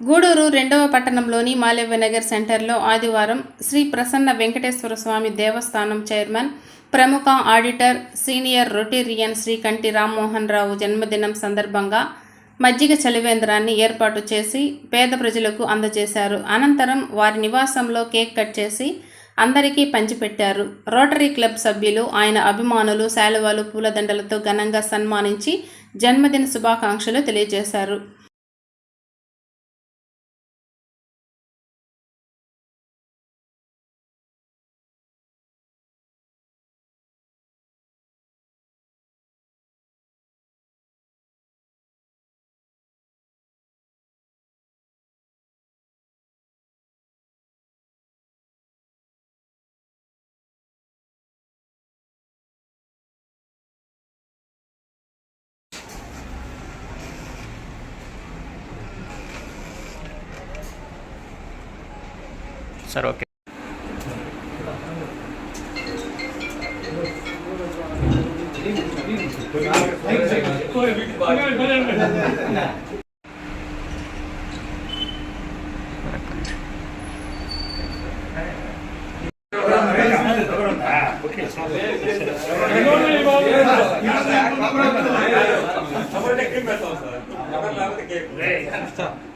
గూడూరు రెండవ పట్టణంలోని మాలవ్యనగర్ సెంటర్లో ఆదివారం శ్రీ ప్రసన్న వెంకటేశ్వర స్వామి దేవస్థానం చైర్మన్ ప్రముఖ ఆడిటర్ సీనియర్ రొటేరియన్ శ్రీ కంటి రామ్మోహన్ రావు జన్మదినం సందర్భంగా మజ్జిగ చలివేంద్రాన్ని ఏర్పాటు చేసి పేద ప్రజలకు అందజేశారు. అనంతరం వారి నివాసంలో కేక్ కట్ చేసి అందరికీ పంచిపెట్టారు. రోటరీ క్లబ్ సభ్యులు ఆయన అభిమానులు శాలువాలు పూలదండలతో ఘనంగా సన్మానించి జన్మదిన శుభాకాంక్షలు తెలియజేశారు. சார் ஓகே கேட்கும்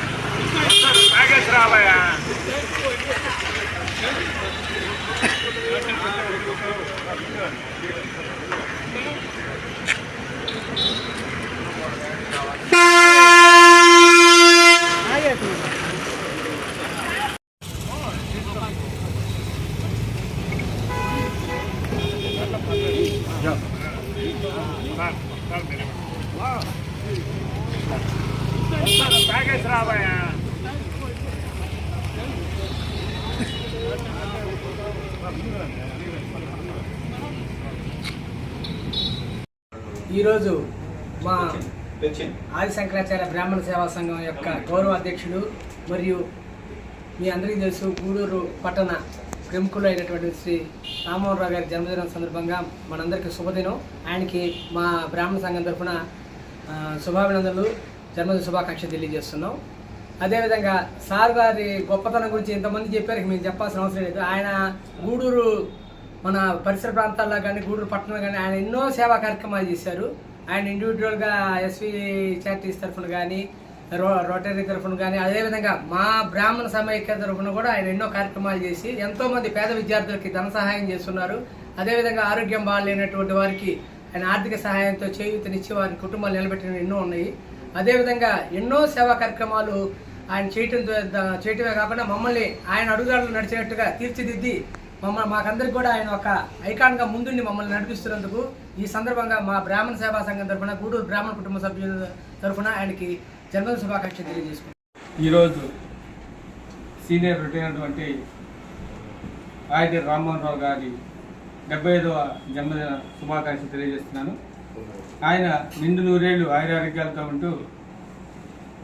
ఓకే ఈరోజు మా ఆది శంకరాచార్య బ్రాహ్మణ సేవా సంఘం యొక్క గౌరవ అధ్యక్షుడు మరియు మీ అందరికీ తెలుసు గూడూరు పట్టణ ప్రముఖులు అయినటువంటి శ్రీ రామ్మోహన్ రావు గారి జన్మదినం సందర్భంగా మనందరికీ శుభదినం. ఆయనకి మా బ్రాహ్మణ సంఘం తరఫున శుభాభినందనలు జన్మదిన శుభాకాంక్షలు తెలియజేస్తున్నాం. అదేవిధంగా సార్ గారి గొప్పతనం గురించి ఇంతమంది చెప్పారు మేము చెప్పాల్సిన అవసరం లేదు. ఆయన గూడూరు మన పరిసర ప్రాంతాల్లో కానీ గూడూరు పట్టణంలో కానీ ఆయన ఎన్నో సేవా కార్యక్రమాలు చేశారు. ఆయన ఇండివిజువల్గా ఎస్వి చారిటీస్ తరఫున కానీ రో రోటరీ తరఫున కానీ అదేవిధంగా మా బ్రాహ్మణ సమైక్య తరఫున కూడా ఆయన ఎన్నో కార్యక్రమాలు చేసి ఎంతోమంది పేద విద్యార్థులకి ధన సహాయం చేస్తున్నారు. అదేవిధంగా ఆరోగ్యం బాగాలేనటువంటి వారికి ఆయన ఆర్థిక సహాయంతో చేయూతనిచ్చి వారి కుటుంబాలు నిలబెట్టిన ఎన్నో ఉన్నాయి. అదేవిధంగా ఎన్నో సేవా కార్యక్రమాలు ఆయన చేయటం చేయటమే కాకుండా మమ్మల్ని ఆయన అడుగుదాడులు నడిచినట్టుగా తీర్చిదిద్ది మమ్మల్ని మాకందరికి కూడా ఆయన ఒక ఐకాన్గా ముందుండి మమ్మల్ని నడిపిస్తున్నందుకు ఈ సందర్భంగా మా బ్రాహ్మణ సేవా సంఘం తరఫున గూడూరు బ్రాహ్మణ కుటుంబ సభ్యుల తరఫున ఆయనకి జన్మదిన శుభాకాంక్షలు తెలియజేసుకుంటాం ఈరోజు సీనియర్ రిటైర్ అయినటువంటి ఆయుధ రామ్మోహన్ రావు గారి డెబ్బై ఐదవ జన్మదిన శుభాకాంక్షలు తెలియజేస్తున్నాను. ఆయన నిండు నూరేళ్ళు ఆయురారోగ్యాలతో ఉంటూ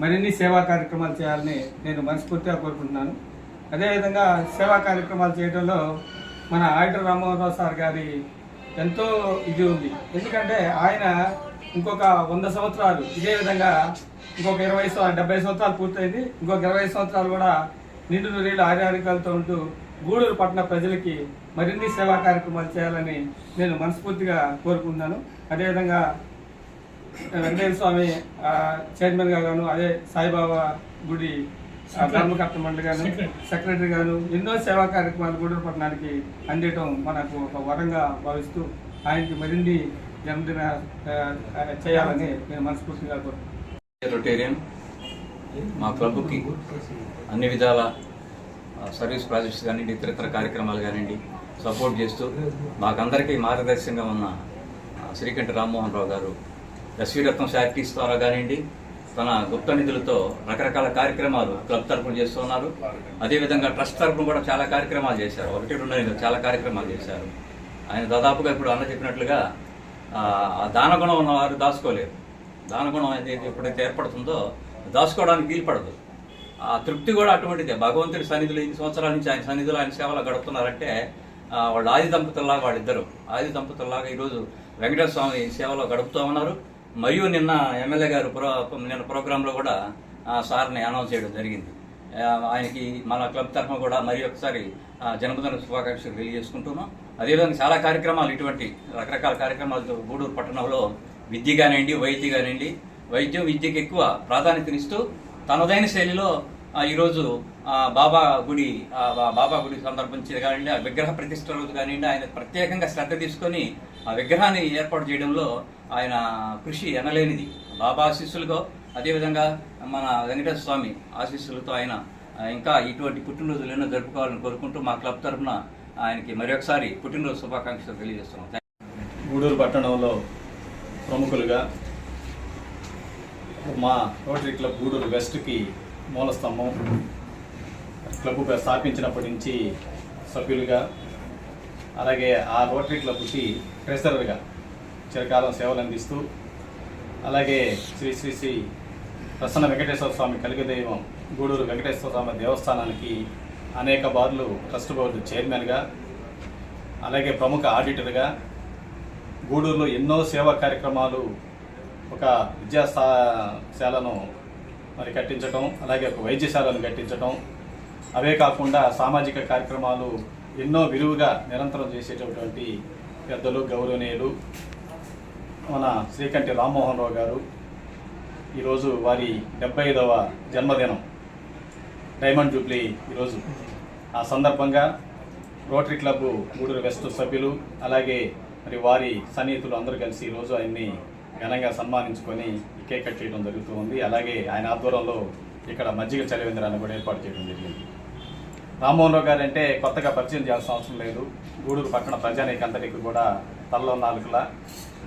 మరిన్ని సేవా కార్యక్రమాలు చేయాలని నేను మనస్ఫూర్తిగా కోరుకుంటున్నాను. అదేవిధంగా సేవా కార్యక్రమాలు చేయడంలో మన ఆయుధ రామ్మోహన్ సార్ గారి ఎంతో ఇది ఉంది. ఎందుకంటే ఆయన ఇంకొక వంద సంవత్సరాలు ఇదే విధంగా ఇంకొక ఇరవై డెబ్బై సంవత్సరాలు పూర్తయింది. ఇంకొక ఇరవై సంవత్సరాలు కూడా నిండు నూరేళ్ళు ఆర్యారికాలతో ఉంటూ గూడూరు పట్టణ ప్రజలకి మరిన్ని సేవా కార్యక్రమాలు చేయాలని నేను మనస్ఫూర్తిగా కోరుకుంటున్నాను. అదేవిధంగా వెంకటేశ్వర స్వామి చైర్మన్గా చైర్మన్ గాను అదే సాయిబాబా గుడి ధర్మకర్త మండలి గాను సెక్రటరీ గాను ఎన్నో సేవా కార్యక్రమాలు గూడూరు పట్టణానికి అందేయటం మనకు ఒక వరంగా భావిస్తూ ఆయనకి మరిన్ని జన్మదిన చేయాలని నేను మనస్ఫూర్తిగా కోరుకుంటున్నాను. మా క్లబ్కి అన్ని విధాల సర్వీస్ ప్రాజెక్ట్స్ కానివ్వండి ఇతరితర కార్యక్రమాలు కానివ్వండి సపోర్ట్ చేస్తూ మాకందరికీ మార్గదర్శకంగా ఉన్న శ్రీకంఠ రామ్మోహన్ రావు గారు ఎస్వీ రత్నం చారిటీస్ ద్వారా కానివ్వండి తన గుప్త నిధులతో రకరకాల కార్యక్రమాలు క్లబ్ తరఫున చేస్తున్నారు అదేవిధంగా ట్రస్ట్ తరఫున కూడా చాలా కార్యక్రమాలు చేశారు. ఒకటి రెండు చాలా కార్యక్రమాలు చేశారు. ఆయన దాదాపుగా ఇప్పుడు అన్న చెప్పినట్లుగా దానగుణం ఉన్నవారు దాచుకోలేరు. దానగుణం అనేది ఎప్పుడైతే ఏర్పడుతుందో దాచుకోవడానికి వీలుపడదు. ఆ తృప్తి కూడా అటువంటిదే. భగవంతుడి సన్నిధిలో ఇన్ని సంవత్సరాల నుంచి ఆయన సన్నిధిలో ఆయన సేవలో గడుపుతున్నారంటే వాళ్ళు ఆది దంపతుల్లాగా వాళ్ళిద్దరు ఆది దంపతుల్లాగా ఈరోజు వెంకటేశ్వర స్వామి సేవలో గడుపుతూ ఉన్నారు. మరియు నిన్న ఎమ్మెల్యే గారు ప్రో నిన్న ప్రోగ్రాంలో కూడా సార్ని అనౌన్స్ చేయడం జరిగింది. ఆయనకి మన క్లబ్ తరఫున కూడా మరి ఒకసారి జన్మదిన శుభాకాంక్షలు తెలియజేసుకుంటున్నాం. అదేవిధంగా చాలా కార్యక్రమాలు ఇటువంటి రకరకాల కార్యక్రమాలు గూడూరు పట్టణంలో విద్య కానివ్వండి వైద్య కానివ్వండి వైద్యం విద్యకు ఎక్కువ ప్రాధాన్యతనిస్తూ తనదైన శైలిలో ఈరోజు బాబా గుడి బా- బాబా గుడి సందర్భించి కానివ్వండి ఆ విగ్రహ ప్రతిష్ట రోజు కానివ్వండి ఆయన ప్రత్యేకంగా శ్రద్ధ తీసుకొని ఆ విగ్రహాన్ని ఏర్పాటు చేయడంలో ఆయన కృషి ఎనలేనిది. బాబా ఆశీస్సులతో అదేవిధంగా మన వెంకటేశ్వర స్వామి ఆశీస్సులతో ఆయన ఇంకా ఇటువంటి పుట్టినరోజులు ఎన్నో జరుపుకోవాలని కోరుకుంటూ మా క్లబ్ తరఫున ఆయనకి మరొకసారి పుట్టినరోజు శుభాకాంక్షలు తెలియజేస్తున్నాం. గూడూరు పట్టణంలో ప్రముఖులుగా మా రోటరీ క్లబ్ గూడూరు వెస్ట్కి మూలస్తంభం. క్లబ్ స్థాపించినప్పటి నుంచి సభ్యులుగా అలాగే ఆ రోటరీ క్లబ్కి ట్రెజరర్గా చిరకాలం సేవలు అందిస్తూ అలాగే శ్రీ శ్రీ శ్రీ ప్రసన్న వెంకటేశ్వర స్వామి కలిగదైవం గూడూరు వెంకటేశ్వర స్వామి దేవస్థానానికి అనేక బార్లు ట్రస్ట్ బోర్డు చైర్మన్గా అలాగే ప్రముఖ ఆడిటర్గా గూడూరులో ఎన్నో సేవా కార్యక్రమాలు ఒక విద్యాశాలను మరి కట్టించటం అలాగే ఒక వైద్యశాలను కట్టించటం. అవే కాకుండా సామాజిక కార్యక్రమాలు ఎన్నో విలువగా నిరంతరం చేసేటటువంటి పెద్దలు గౌరవనీయులు మన శ్రీకంఠి రామ్మోహన్ రావు గారు. ఈరోజు వారి డెబ్బై ఐదవ జన్మదినం డైమండ్ జూబ్లీ ఈరోజు. ఆ సందర్భంగా రోటరీ క్లబ్ గూడూరు వెస్ట్ సభ్యులు అలాగే మరి వారి సన్నిహితులు అందరూ కలిసి ఈరోజు ఆయన్ని ఘనంగా సన్మానించుకొని కేక్ కట్ చేయడం జరుగుతూ ఉంది. అలాగే ఆయన ఆధ్వర్యంలో ఇక్కడ మజ్జిగ చలివేంద్రాన్ని కూడా ఏర్పాటు చేయడం జరిగింది. రామ్మోహన్ రావు గారు అంటే కొత్తగా పరిచయం చేయాల్సిన అవసరం లేదు. గూడూరు పట్టణ ప్రజానీకంతటికి కూడా తలలో నాలుకలా.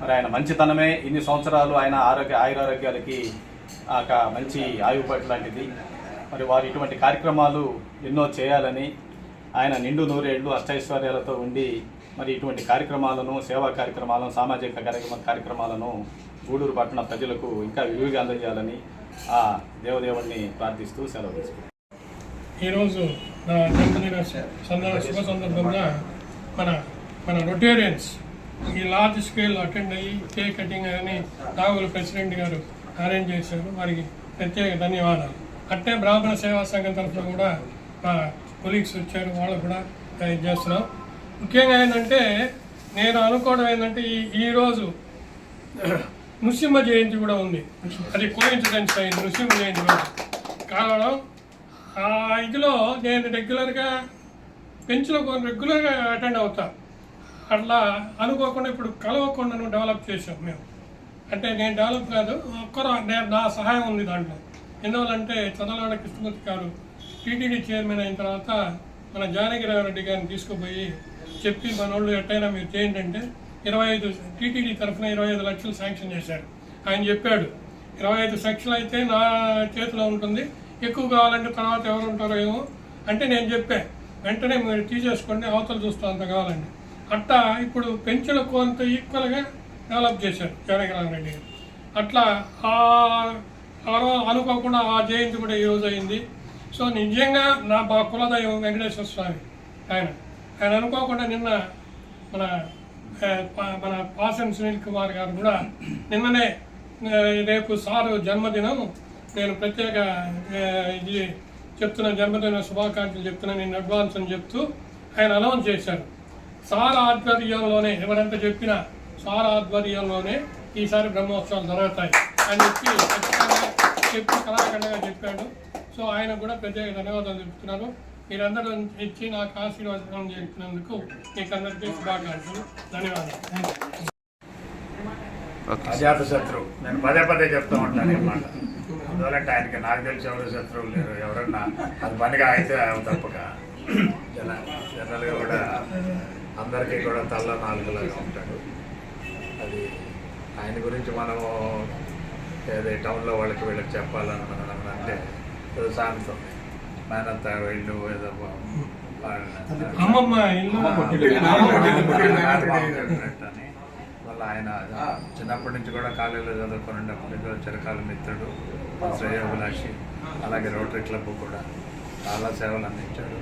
మరి ఆయన మంచితనమే. ఇన్ని సంవత్సరాలు ఆయన ఆరోగ్య ఆయురారోగ్యాలకి ఒక మంచి ఆయుపట్టు లాంటిది. మరి వారు ఇటువంటి కార్యక్రమాలు ఎన్నో చేయాలని ఆయన నిండు నూరేళ్ళు అష్టైశ్వర్యాలతో ఉండి మరి ఇటువంటి కార్యక్రమాలను సేవా కార్యక్రమాలను సామాజిక కార్యక్రమ కార్యక్రమాలను గూడూరు పట్టణ ప్రజలకు ఇంకా విలువగా అందజేయాలని ఆ దేవదేవుడిని ప్రార్థిస్తూ సెలవు తీసుకుంటాం ఈరోజు నా జన్మదిన సందర్భ శుభ సందర్భంగా మన మన రొటేరియన్స్ ఈ లార్జ్ స్కేల్ అటెండ్ అయ్యి కేక్ కటింగ్ అని రాహుల్ ప్రెసిడెంట్ గారు అరేంజ్ చేశారు. వారికి ప్రత్యేక ధన్యవాదాలు. అట్టే బ్రాహ్మణ సేవా సంఘం తరఫున కూడా మా కొలీగ్స్ వచ్చారు. వాళ్ళకు కూడా ఇది చేస్తున్నాం. ముఖ్యంగా ఏంటంటే నేను అనుకోవడం ఏంటంటే ఈ ఈరోజు నృసింహ జయంతి కూడా ఉంది. అది కోయిన్సిడెన్స్ అయింది నృసింహ జయంతి రోజు. కారణం ఆ ఇదిలో నేను రెగ్యులర్గా బెంచ్లో కొన్ని రెగ్యులర్గా అటెండ్ అవుతా. అట్లా అనుకోకుండా ఇప్పుడు కలవకుండాను డెవలప్ చేసాం మేము. అంటే నేను డెవలప్ కాదు ఒక్కరు నేను నా సహాయం ఉంది దాంట్లో. ఎందువల్లంటే చదలవాడ కృష్ణమూర్తి గారు టీటీడీ చైర్మన్ అయిన తర్వాత మన జానగిరావు రెడ్డి గారిని తీసుకుపోయి చెప్పి మన వాళ్ళు ఎట్టయినా మీరు చేయండి అంటే ఇరవై ఐదు టీటీడీ తరఫున ఇరవై ఐదు లక్షలు శాంక్షన్ చేశారు. ఆయన చెప్పాడు ఇరవై ఐదు లక్షలు అయితే నా చేతిలో ఉంటుంది ఎక్కువ కావాలంటే తర్వాత ఎవరు ఉంటారో ఏమో అంటే నేను చెప్పా వెంటనే మీరు తీసేసుకోండి అవతలు చూస్తూ అంత కావాలండి. అట్టా ఇప్పుడు పెంచిన కోంత ఈక్వల్గా డెవలప్ చేశారు జనగరామ రెడ్డి గారు. అట్లా అనుకోకుండా ఆ జయంతి కూడా ఈరోజు అయింది. సో నిజంగా నా మా కులదైవం వెంకటేశ్వర స్వామి ఆయన. ఆయన అనుకోకుండా నిన్న మన మన పాసన్ సునీల్ కుమార్ గారు కూడా నిన్ననే రేపు సారు జన్మదినం. నేను ప్రత్యేక ఇది చెప్తున్న జన్మదిన శుభాకాంక్షలు చెప్తున్నా నేను అడ్వాన్స్ అని చెప్తూ ఆయన అనౌన్స్ చేశారు. సార్ ఆధ్వర్యంలోనే ఎవరంతా చెప్పినా సార్ ఆధ్వర్యంలోనే ఈసారి బ్రహ్మోత్సవాలు జరుగుతాయి అని చెప్పి ఖచ్చితంగా చెప్పి కళాఖండగా చెప్పాడు. సో ఆయన కూడా ప్రత్యేక ధన్యవాదాలు చెప్తున్నాను మీరందరూ ఇచ్చి నాకు ఆశీర్వాదం చేసినందుకు మీకు అందరికీ శుభాకాంక్షలు. ధన్యవాదాలు. అజాత శత్రువు నేను పదే పదే చెప్తూ ఉంటాను అనమాట అందువల్ల ఆయనకి నాకు తెలిసి ఎవరు శత్రువులు లేరు. ఎవరన్నా అది పనిగా అయితే తప్పక. జన జనరల్గా కూడా అందరికీ కూడా తల్ల నాలుగులాగా ఉంటాడు. అది ఆయన గురించి మనము ఏదో టౌన్లో వాళ్ళకి వీళ్ళకి చెప్పాలని అంటే ఏదో వీళ్ళు ఏదో వాళ్ళ- అమ్మమ్మ ఇల్లు అని వాళ్ళ ఆయన చిన్నప్పటి నుంచి కూడా కాలేజీలో చదువుకున్నప్పటి నుంచి చిరకాల మిత్రుడు శ్రేయోభిలాషి అలాగే రోటరీ క్లబ్ కూడా చాలా సేవలు అందించాడు.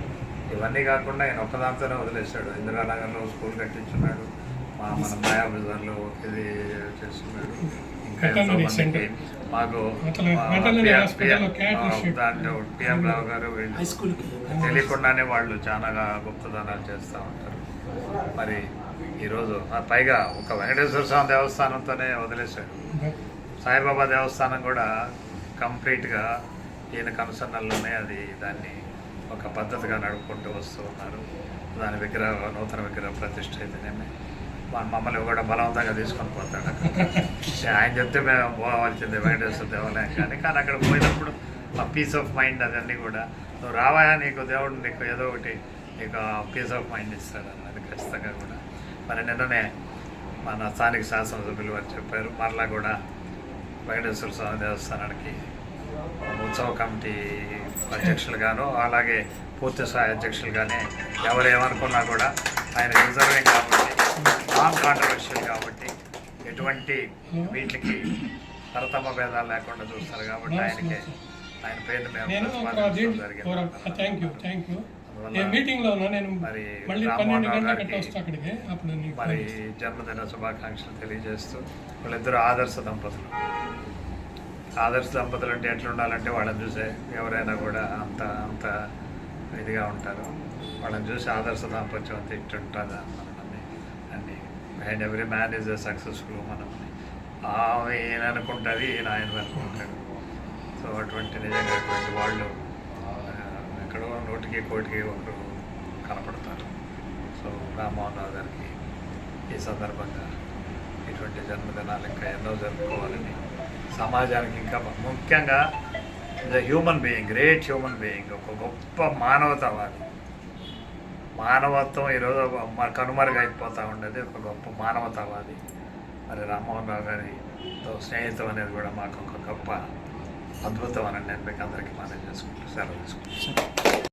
ఇవన్నీ కాకుండా ఆయన ఒక్కదాంతోనే వదిలేశాడు. ఇందిరానగర్లో స్కూల్ కట్టించున్నాడు. మా మన మాయా బజార్లో ఇది చేస్తున్నాడు. మాకు. దాంట్లో పిఎం రావు గారు తెలియకుండానే వాళ్ళు చాలా గుప్తదానాలు చేస్తూ ఉంటారు. మరి ఈరోజు ఆ పైగా ఒక వెంకటేశ్వర స్వామి దేవస్థానంతోనే వదిలేశాడు. సాయిబాబా దేవస్థానం కూడా కంప్లీట్గా ఈయన కనుసన్నల్లోనే అది దాన్ని ఒక పద్ధతిగా నడుపుకుంటూ వస్తూ ఉన్నారు. దాని విగ్రహ నూతన విగ్రహ ప్రతిష్ట అయితేనేమి. మన మమ్మల్ని కూడా బలవంతంగా తీసుకొని పోతాడు ఆయన చెప్తే మేము పోవాల్సిందే వెంకటేశ్వర దేవాలయం కానీ. కానీ అక్కడ పోయినప్పుడు ఆ పీస్ ఆఫ్ మైండ్ అదన్నీ కూడా. నువ్వు రావాయా? నీకు దేవుడు నీకు ఏదో ఒకటి నీకు పీస్ ఆఫ్ మైండ్ ఇస్తాడు అన్నది ఖచ్చితంగా కూడా. మరి నిన్ననే మన స్థానిక శాసనసభ్యులు వారు చెప్పారు. మరలా కూడా వెంకటేశ్వర స్వామి దేవస్థానానికి ఉత్సవ కమిటీ అధ్యక్షులుగాను అలాగే పూర్తి స్థాయి అధ్యక్షులుగానే ఎవరు ఏమనుకున్నా కూడా ఆయన రిజర్వింగ్ కాబట్టి నాన్ కాంట్రవర్షియల్ కాబట్టి ఎటువంటి వీటికి తరతమ భేదాలు లేకుండా చూస్తారు కాబట్టి ఆయనకే ఆయన పేరుని మేము నేను మరి జన్మదిన శుభాకాంక్షలు తెలియజేస్తూ వాళ్ళిద్దరు ఆదర్శ దంపతులు. ఆదర్శ దంపతులు అంటే ఎట్లా ఉండాలంటే వాళ్ళని చూసే ఎవరైనా కూడా అంత అంత ఇదిగా ఉంటారు. వాళ్ళని చూసి ఆదర్శ దాంపత్యం అంత ఇట్టుంటుందా? అన్ని and every man is a successful మనం ఆమె ఈయన అనుకుంటుంది ఈయన ఆయన అనుకుంటాడు సో అటువంటి నిజంగా అటువంటి వాళ్ళు ఎక్కడో నూటికి కోటికి ఒకరు కనపడతారు. సో రామ్మోహన్ రావు గారికి ఈ సందర్భంగా ఇటువంటి జన్మదినాలు ఇంకా ఎన్నో జరుపుకోవాలని సమాజానికి ఇంకా ముఖ్యంగా the human being great human being ఒక గొప్ప మానవతావాది. మానవత్వం ఈరోజు కనుమరుగైపోతూ ఉండేది. ఒక గొప్ప మానవతావాది. మరి రామ్మోహన్ రావు గారితో స్నేహితం అనేది కూడా మాకు ఒక గొప్ప అద్భుతం అని నేను మీకు అందరికీ మనం చేసుకుంటూ సెలవు తీసుకుంటాను